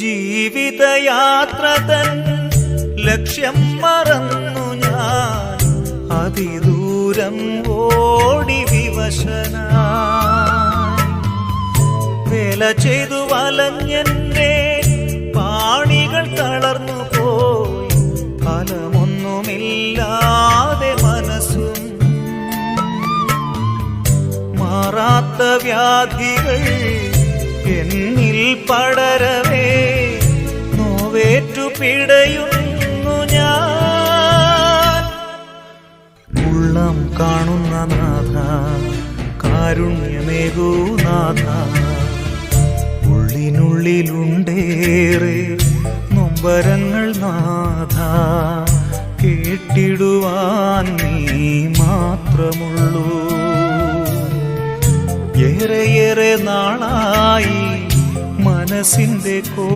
ജീവിതയാത്ര തൻ ലക്ഷ്യം മറന്നു ഞാൻ. അതിദൂരം ഓടി വിവശന വേല ചെയ്തു വലഞ്ഞെന്റെ പാണികൾ തളർന്നു പോയി. ഫലമൊന്നുമില്ലാതെ മനസ്സും മാറാത്ത വ്യാധികൾ എന്നിൽ നോവേറ്റു പിടയുന്നു ഞാൻ. ഉള്ളം കാണുന്ന നാഥ കാരുണ്യമേകൂ നാഥ. ഉള്ളിനുള്ളിലുണ്ടേറെ നൊമ്പരങ്ങൾ നാഥ. കേട്ടിടുവാൻ നീ മാത്രമുള്ളൂ. ഏറെ ഏറെ നാളായി മനസ്സിന്റെ കോ